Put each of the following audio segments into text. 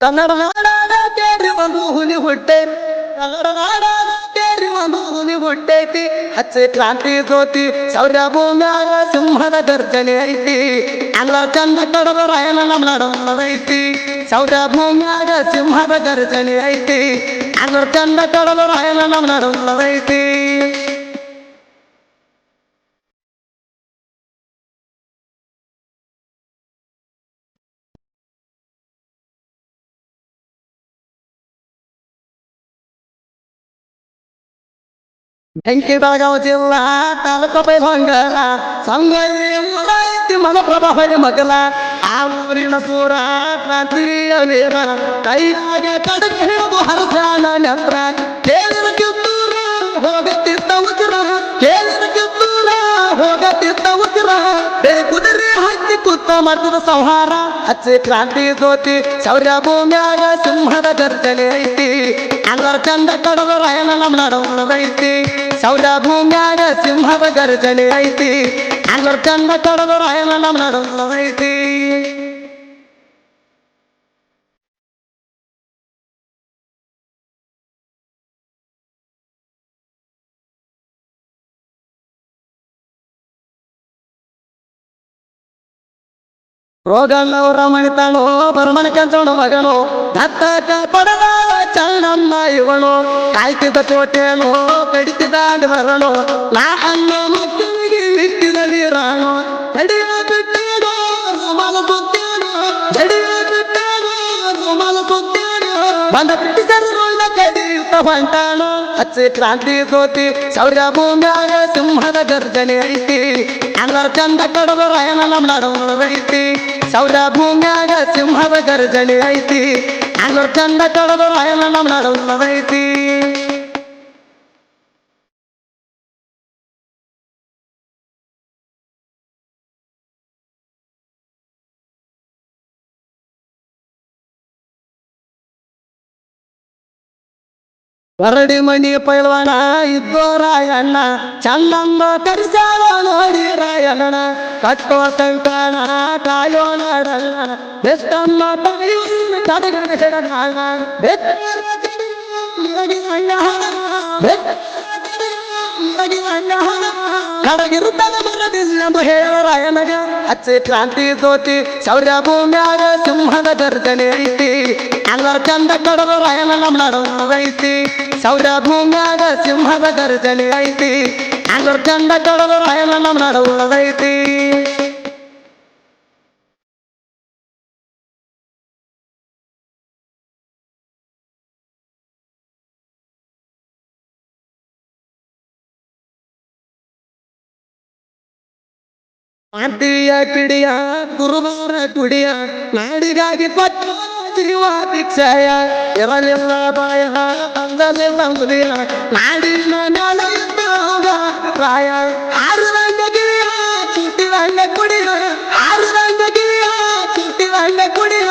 ಕನ್ನಡ ನಾಡಾಗ ಕೇರಿ ಒಂದು ಹುಲಿ ಹುಟ್ಟೈತಿ ಕನ್ನಡ ನಾಡಾಗ ಕೇರಿ ಒಂದು ಹುಲಿ ಹುಟ್ಟೈತಿ ಹಚ್ಚ ಕ್ರಾಂತಿ ಜ್ಯೋತಿ ಸೌರ್ಯ ಭೂಮ್ಯಾಗ ಸಿಂಹದ ಗರ್ಜನೆ ಐತಿ ಅಲ್ಲ ಚಂದ ಕಡದ ರಾಯನ ನಮ್ಮ ನಡವೈತಿ ಸೌರ್ಯ ಭೂಮ್ಯಾಗ ಸಿಂಹದ ಗರ್ಜನೆ ಐತಿ ಅಲ್ಲ ಚಂದ ಕಡದ ರಾಯನ ನಮ್ಮ ನಡವೈತಿ ಬೆಂಕಿ ಬೆಳಗಾವ ಜಿಲ್ಲಾ ತಾಲೂಕು ಬೈಲಹೊಂಗಲ ಮನಪ್ರಭಾ ಹೊಳೆ ಮಗಲ ಆ ಊರಿನ ಪೂರ ಕ್ರಾಂತಿಯ ವೀರ, ಕೈಯಾಗ ಕಡಕ ಹಿಡಿದು ಹರಸಾನ ನೆತ್ರ ಕೇಳಿದ ಕಿತ್ತೂರ ಹೋಗತ್ತಿದ್ದ ಉಸಿರ ಕೇಳಿದ ಹಚ್ಚಿ ಕುತ್ತ ಮಾಡಿದ ಸಂಹಾರ ಹಚ್ಚಿ ಕ್ರಾಂತಿ ಜ್ಯೋತಿ ಶೌರ್ಯ ಭೂಮ್ಯಾಗ ಸಿಂಹದ ಗರ್ಜನೆ ಐತಿ ಅಲ್ಲರ ಚಂದ ಕಡದ ರಾಯನ ನಮ್ಮ ನಡವೈತಿ ಶೌರ್ಯ ಭೂಮ್ಯಾಗ ಸಿಂಹದ ಗರ್ಜನೆ ಐತಿ ಅಲ್ಲರ ಚಂದ ಕಡದ ರಾಯನ ನಮ್ಮ ನಡವೈತಿ ರೋಗಣ್ಣವರ ಮಣಿತಾಳೋ ಬರಮಣ ಕಂಚೋಣ ಮಗನು ದತ್ತ ಪಡದ ಚರಣಮ್ಮ ಇವನು ಕಾಯ್ತಿದ್ದ ಚೋಟೇನು ಕಡಿತಿದ್ದ ಬರಣು ನಾ ಅನ್ನ ಮಕ್ಕಳಿಗೆ ಬಿಟ್ಟಿದ ನೀರಾಣು ಜಡಿಯ ಬಿಟ್ಟೇನೋ ರುಮಾಲ ಸುತ್ತೇನೋ ಜಡಿಯ ಬಿಟ್ಟೇನೋ ರುಮಾಲ ಸುತ್ತೇನೋ ಬಂದ ಹೊಂಟಾಣು ಹಚ್ಚಿ ಕ್ರಾಂತಿ ಜ್ಯೋತಿ ಸೌರ ಭೂಮ್ಯಾಗ ಸಿಂಹದ ಗರ್ಜನೆ ಐತಿ. ಎಲ್ಲರ ಚಂದ ಕಡದ ರಾಯನ ನಮ್ಮ ನಡವೈತಿ ಸೌರ ಭೂಮ್ಯಾಗ ಸಿಂಹದ ಗರ್ಜನೆ ಐತಿ. ಎಲ್ಲರ ಚಂದ ಕಡದ ರಾಯನ ನಮ್ಮ ನಡವೈತಿ ವರಡಿ ಮನಿ ಪೈಲ್ವಾಣ ಇದ್ದೋ ರಾಯಣ್ಣ. ಚಂದಮ್ಮ ಕರಿಸಾವ ನೋಡಿ ರಾಯಣ್ಣ ಕಟ್ಟೋ ಸಂಕಾಣ ಕಾಯೋ ನಾಡಣ್ಣ ಬೆಸ್ತಮ್ಮ ತಾಯಿ ತದಗಣ ಕೆಡಗಾಣ ಕಡಗಿರುತ್ತದೆ ಮರದಿಲ್ಲ ಹೇಳ ರಾಯನಗ ಹಚ್ಚಿ ಕ್ರಾಂತಿ ಜ್ಯೋತಿ, ಶೌರ್ಯ ಭೂಮ್ಯಾಗ ಸಿಂಹದ ಗರ್ಜನೆ ಐತಿ. ಅಲ್ಲ ಚಂದ ಕಡದ ರಾಯನ ನಮ್ಮ ನಡವೈತಿ ಶೌರ್ಯ ಭೂಮ್ಯಾಗ ಸಿಂಹದ ಗರ್ಜನೆ ಐತಿ. ಎಲ್ಲರ ಚಂದ ಕಡದ ರಾಯನ ನಮ್ಮ ನಡವೈತಿ ಮಾತಿಯ ಪಿಡಿಯ ಗುರುವಾರ ಕುಡಿಯ ನಾಡಿಗಾಗಿ ಕೊಟ್ಟ ಜೀವ ಭಿಕ್ಷಯ ಇರಲಿಲ್ಲ ಬಾಯ, ಅಂದಲಿಲ್ಲ ಮುದಿಯ ನಾಡಿನ ನಾಳೆಯಿಂದ ರಾಯ. ಆರು ಆರುದಂಡ ಗಿರಿಯ ಚುಟ್ಟಿದಂಡ ಕುಡಿಯ. ಆರುದಂಡ ಗಿರಿಯ ಚುಟ್ಟಿದಂಡ ಕುಡಿಯ.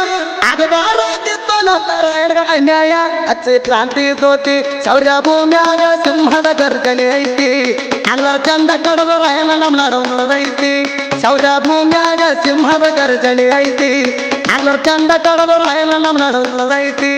ಅದು ಬಾರದಿತ್ತು ನಾರಾಯಣ ಅನ್ಯಾಯ. ಹಚ್ಚಿ ಕ್ರಾಂತಿ ಜ್ಯೋತಿ ಸೌರ್ಯ ಭೂಮ್ಯಾಗ ಸಿಂಹದ ಗರ್ಜನೆ ಐತಿ. ಅಲ್ಲ ಚಂದ ಕಡದ ರಾಯನ ನಮ್ಮ ನಡವೈತಿ ಶೌರ್ಯ ಭೂಮ್ಯಾಗ ಸಿಂಹದ ಗರ್ಜನೆ ಐತಿ. ಎಲ್ಲರ ಚಂದ ಕಡದ ರಾಯನ ನಮ್ಮ ನಡವೈತಿ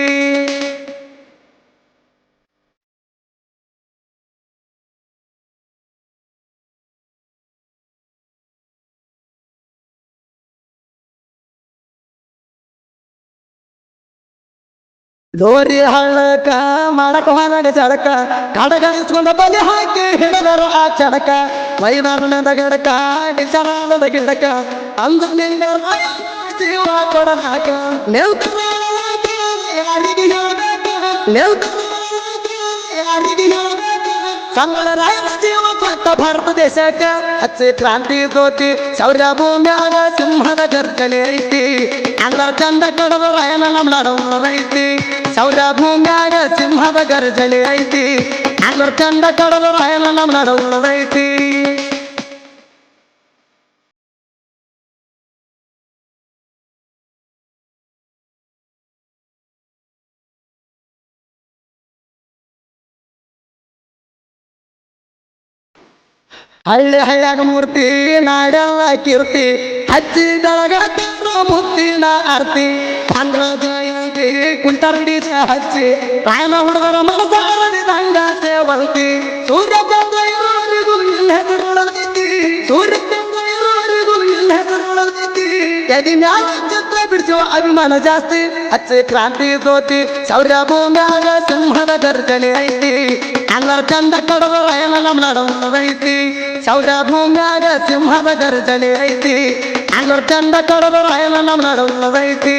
ಲೋರಿ ಹಳ್ಳಕ ಮಾಡಕ ಹೊರಗ ಚಡಕ ಕಾಡ ಇಸ್ಕೊಂಡ ಬಲಿ ಹಾಕಿ ಹಿಡಿದರು ಆ ಚಡಕ. ಮೈದಾನದ ಗಿಡಕ ನಿಜರಾನದ ಗಿಡಕ. ಅಂದ ನಿನ್ನ ಜೀವ ಕೊಡ ಹಾಕ ನಿಲ್ತ ಯಾರಿಗೆ ಹೇಳ್ಬೇಕ ನಿಲ್ತ ಯಾರಿಗೆ ಹೇಳ್ಬೇಕ ಕನ್ನಡ ರಾಯನ ಜೀವ ಕೊಟ್ಟ ಭಾರತ ದೇಶಕ್ಕ ಹಚ್ಚಿ ಕ್ರಾಂತಿ ಜ್ಯೋತಿ ಶೌರ್ಯ ಭೂಮ್ಯಾಗ ಸಿಂಹದ ಗರ್ಜನೆ ಐತಿ ಎಲ್ಲರ ಚಂದ ಕಡದ ರಾಯನ ನಮ್ಮ ನಡವೈತಿ ಶೌರ್ಯ ಭೂಮ್ಯಾಗ ಸಿಂಹದ ಗರ್ಜನೆ ಐತಿ ಎಲ್ಲರ ಹಳ್ಳಿ ಹಳ್ಳ್ಯಾಗ ಮೂರ್ತಿ ನಾಡೆಲ್ಲ ಕೀರ್ತಿ, ಹಚ್ಚಿ ಮುತ್ತಿನ ಆರ್ತಿ. ಚಂದ್ರ ಜಯಂತಿ ಕುಂಟರಡಿ ಹಚ್ಚಿ ರಾಯನ ಹುಡುಗರ ಮನಸಾರದಿದಂಗ ಸೇವಂತಿ ಸೂರ್ಯ ಇರುವವರೆಗೂ ಇಲ್ಲ ಹೆದರುಳದೈತಿ ಸೂರ್ಯ ಇರುವವರೆಗೂ ಇಲ್ಲ ಹೆದರುಳದೈತಿ ಎದಿ ಮ್ಯಾಲ ಬಿಡಿಸುವ ಅಭಿಮಾನ ಜಾಸ್ತಿ ಹಚ್ಚಿ ಕ್ರಾಂತಿ ಸೋತಿ ಸೌರ್ಯ ಭೂಮ್ಯಾಗ ಸಿಂಹದ ಗರ್ಜನೆ ಐತಿ ಅಲ್ಲರ ಚಂದ ಕಡದ ನಡವೈತಿ ಸೌರ್ಯ ಭೂಮ್ಯಾಗ ಸಿಂಹದ ಗರ್ಜನೆ ಐತಿ ಅಲ್ಲರ ಚಂದ ಕಡದ ರಾಯನ ನಮ್ಮ ನಡವೈತಿ